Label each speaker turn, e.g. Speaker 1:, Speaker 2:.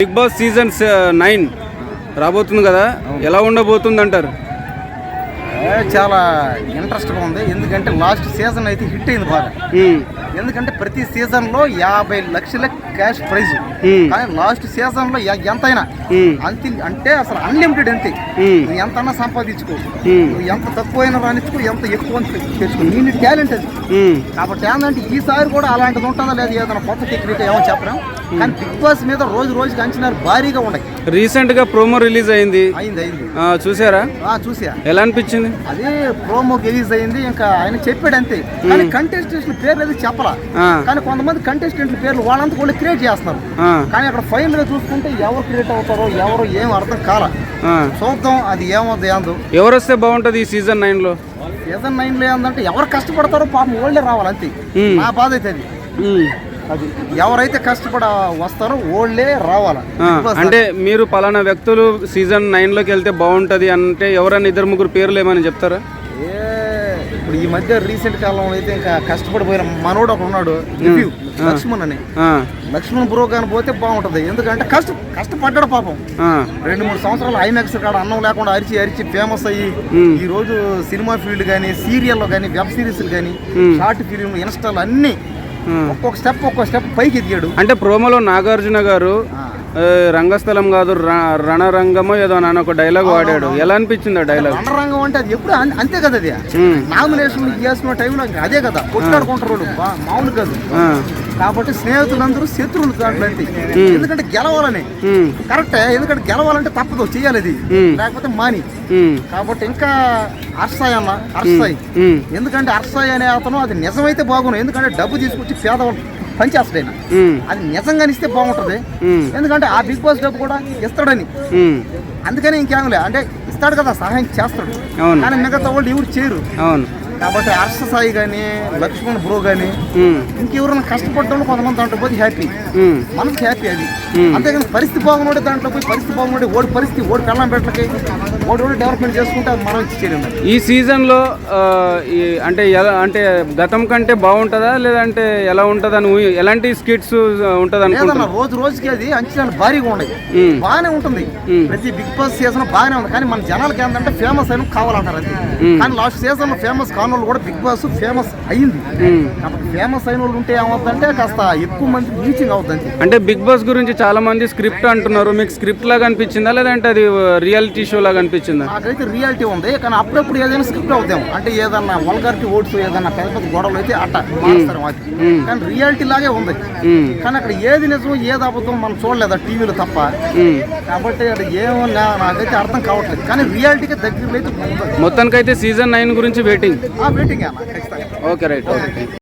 Speaker 1: Big boss season nine రాబోతుంది కదా? ఎలా ఉండబోతుంది అంటారు
Speaker 2: చాలా ఇంట్రెస్ట్గా ఉంది. ఎందుకంటే లాస్ట్ సీజన్ అయితే హిట్ అయింది బాగా. ఎందుకంటే ప్రతి సీజన్లో యాభై లక్షల క్యాష్ ప్రైజ్. కానీ లాస్ట్ సీజన్లో ఎంతైనా. అంతే అంటే అసలు అన్లిమిటెడ్ అంతే. నువ్వు ఎంతన్నా సంపాదించుకో. నువ్వు ఎంత తక్కువైనా రానిచ్చుకో ఎంత ఎక్కువ తెచ్చుకో. నీ టాలెంట్ అది. కాబట్టి ఏంటంటే ఈసారి కూడా అలాంటిది ఉంటుందా లేదా ఏదైనా కొత్త టెక్నిక్ ఏమో చెప్పడం కానీ బిగ్ బాస్ మీద రోజు రోజుకి అంచనాలు భారీగా ఉన్నాయి.
Speaker 1: రీసెంట్గా ప్రోమో రిలీజ్ అయింది.
Speaker 2: అయింది అయింది.
Speaker 1: చూసారా?
Speaker 2: ఆ, చూసా
Speaker 1: ఎలా అనిపించింది?
Speaker 2: అదే ప్రోమో రిలీజ్ అయింది. ఇంకా ఆయన చెప్పాడు అంతే. కానీ కంటెస్టెంట్ల పేర్లు అది చెప్పలా
Speaker 1: ఆ,
Speaker 2: కానీ కొంతమంది కంటెస్టెంట్ల పేర్లు వాళ్ళంతా కూడా క్రియేట్ చేస్తున్నారు.
Speaker 1: ఆ,
Speaker 2: కానీ అక్కడ ఫైనల్గా చూసుకుంటే ఎవరు క్రియేట్ అవుతారో ఎవరు ఏం అర్థం కాల. చూద్దాం అది ఏమవుతుంది ఏందో.
Speaker 1: ఎవరు వస్తే బాగుంటది ఈ సీజన్ నైన్లో?
Speaker 2: సీజన్ నైన్లో ఏంటంటే ఎవరు కష్టపడతారో పాపం ఓల్డే రావాలి అంతే. నా బాధ అయితే అది. అది. ఎవరైతే కష్టపడ వస్తారో ఓల్డే రావాలా.
Speaker 1: అంటే మీరు పలానా వ్యక్తులు సీజన్ నైన్లోకి వెళ్తే బాగుంటది అంటే ఎవరైనా ఇద్దరు ముగ్గురు పేర్లు ఏమని చెప్తారా?
Speaker 2: ఇప్పుడు ఈ మధ్య రీసెంట్ కాలంలో అయితే ఇంకా కష్టపడిపోయిన మనోడు ఒకడు ఉన్నాడు రివ్యూ లక్ష్మణ్ అని. లక్ష్మణ్ బ్రో కానీ పోతే బాగుంటది. ఎందుకంటే కష్ట కష్టపడ్డాడు పాపం. రెండు మూడు సంవత్సరాలు ఐమాక్స్ కాడ అన్నం లేకుండా అరిచి అరిచి ఫేమస్ అయ్యి. ఈ రోజు సినిమా ఫీల్డ్ కానీ సీరియల్లో కానీ వెబ్ సిరీస్లు కానీ. షార్ట్ ఫిలిం ఇన్స్టాల్ అన్ని. ఒక్కొక్క స్టెప్ ఒక్కొక్క స్టెప్ పైకి ఎదిగాడు.
Speaker 1: అంటే ప్రోమోలో నాగార్జున గారు రంగస్థలం కాదు రణరంగమో ఏదో అని ఒక డైలాగ్ వాడాడు. ఎలా అనిపించింది ఆ డైలాగ్
Speaker 2: రంగరంగం అంటే అది ఎప్పుడు అంతే కదా అది. నామినేషన్ చేసిన టైంలో అదే కదా. కొట్లాడుకుంటారు మామూలు కాదు. కాబట్టి స్నేహితులందరూ శత్రువులు ఎందుకంటే గెలవాలని. కరెక్టే ఎందుకంటే గెలవాలంటే తప్పదు. చేయాలి అది. లేకపోతే మాని. కాబట్టి ఇంకా అర్సాయి అన్న అర్సాయి. ఎందుకంటే అర్సాయి అనే అతను అది నిజమైతే బాగుండు ఎందుకంటే డబ్బు తీసుకొచ్చి పేదవాళ్ళు పనిచేస్తాడు
Speaker 1: ఉమ్,
Speaker 2: అది నిజంగా ఇస్తే బాగుంటుంది. ఎందుకంటే ఆ బిగ్ బాస్ డబ్బు కూడా ఇస్తాడని. అందుకని ఇంకేంలే అంటే ఇస్తాడు కదా సహాయం చేస్తాడు. కానీ మిగతా వాళ్ళు ఎవరు చేయరు.
Speaker 1: అవును.
Speaker 2: కాబట్టి హర్ష సాయి కానీ లక్ష్మణ్ బ్రో కానీ ఇంకెవరైనా కష్టపడ్డం కొంతమంది దాంట్లో పోతే హ్యాపీ మనకి హ్యాపీ అది. అంతేగాని పరిస్థితి బాగున్నాడు దాంట్లో పోయి పరిస్థితి బాగున్నాడు ఓడి పరిస్థితి ఓడి కళ్ళం పెట్టలకి ఓడి ఓడి డెవలప్మెంట్ చేసుకుంటే అది మనం ఇచ్చి చేయలేము
Speaker 1: ఈ సీజన్లో అంటే ఎలా అంటే గతం కంటే బాగుంటుందా? లేదంటే ఎలా ఉంటుందని ఎలాంటి స్కిట్స్ ఉంటుంది
Speaker 2: లేదన్న
Speaker 1: అనుకుంటున్నా
Speaker 2: రోజు రోజుకి అది అంచనాలు భారీగా ఉన్నాయి. బాగానే ఉంటుంది. ప్రతి బిగ్ బాస్ సీజన్ బాగానే ఉంది. కానీ మన జనాలకి ఏంటంటే ఫేమస్ అయిన కావాలంటారు అది. కానీ లాస్ట్ సీజన్ ఫేమస్ కాని వాళ్ళు కూడా బిగ్ బాస్ ఫేమస్. కాబట్టి ఫేమస్ అయిన వాళ్ళు ఉంటే ఏమవుతుందంటే కాస్త ఎక్కువ మంది రీచింగ్ అవుతుంది.
Speaker 1: అంటే బిగ్ బాస్ గురించి చాలా మంది స్క్రిప్ట్ అంటున్నారు. మీకు స్క్రిప్ట్ లాగా అనిపించిందా? లేదంటే అది రియాలిటీ షో లాగా అనిపించిందా?
Speaker 2: నాకైతే రియాలిటీ ఉంది కానీ అప్పుడప్పుడు ఏదైనా స్క్రిప్ట్ అవుతాం. అంటే ఏదన్నా వల్గారిటీ ఓట్స్ ఏదన్నా పెద్ద పెద్ద గొడవలు అయితే అట్ట మారుస్తారు. కానీ రియాలిటీ లాగే ఉంది. కానీ అక్కడ ఏది నిజం ఏది అబద్ధం మనం చూడలేదు టీవీలో తప్ప. కాబట్టి అది ఏమో నాకైతే అర్థం కావట్లేదు. కానీ రియాలిటీకి దగ్గరలో అయితే.
Speaker 1: మొత్తానికైతే సీజన్ నైన్ గురించి వెయిటింగ్
Speaker 2: ఆ వెయిటింగ్
Speaker 1: ఓకే రైట్ ఓకే